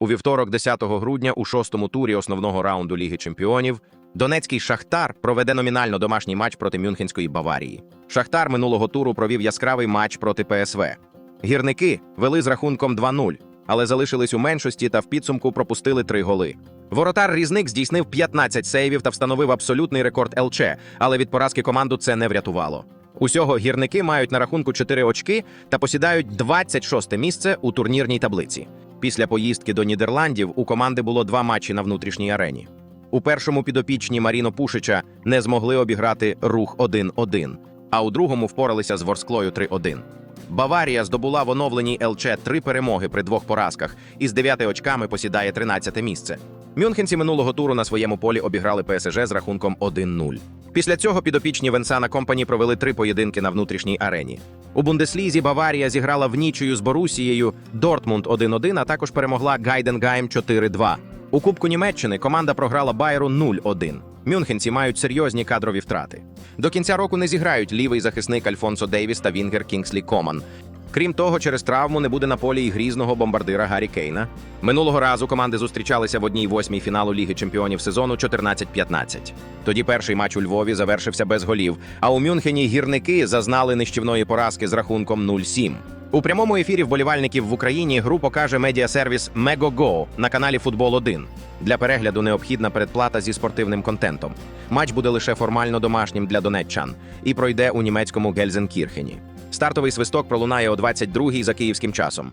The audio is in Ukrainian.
У вівторок, 10 грудня, у шостому турі основного раунду Ліги Чемпіонів, Донецький Шахтар проведе номінально домашній матч проти Мюнхенської Баварії. Шахтар минулого туру провів яскравий матч проти ПСВ. Гірники вели з рахунком 2-0, але залишились у меншості та в підсумку пропустили три голи. Воротар Різник здійснив 15 сейвів та встановив абсолютний рекорд ЛЧ, але від поразки команду це не врятувало. Усього гірники мають на рахунку 4 очки та посідають 26 місце у турнірній таблиці. Після поїздки до Нідерландів у команди було два матчі на внутрішній арені. У першому підопічні Маріно Пушича не змогли обіграти рух 1-1, а у другому впоралися з Ворсклою 3-1. Баварія здобула в оновленій ЛЧ три перемоги при двох поразках і з дев'яти очками посідає 13 місце. Мюнхенці минулого туру на своєму полі обіграли ПСЖ з рахунком 1-0. Після цього підопічні Венсана Компані провели три поєдинки на внутрішній арені. У Бундеслізі Баварія зіграла в нічою з Борусією Дортмунд 1-1, а також перемогла Гайденгайм 4-2. У Кубку Німеччини команда програла Байеру 0-1. Мюнхенці мають серйозні кадрові втрати. До кінця року не зіграють лівий захисник Альфонсо Дейвіс та Вінгер Кінгслі Коман. Крім того, через травму не буде на полі і грізного бомбардира Гаррі Кейна. Минулого разу команди зустрічалися в одній восьмій фіналу Ліги Чемпіонів сезону 14-15. Тоді перший матч у Львові завершився без голів. А у Мюнхені гірники зазнали нищівної поразки з рахунком 0-7. У прямому ефірі вболівальників в Україні гру покаже медіасервіс Megogo на каналі Футбол 1 Для перегляду необхідна передплата зі спортивним контентом. Матч буде лише формально домашнім для донеччан і пройде у німецькому Гельзенкірхені. Стартовий свисток пролунає о 22-й за київським часом.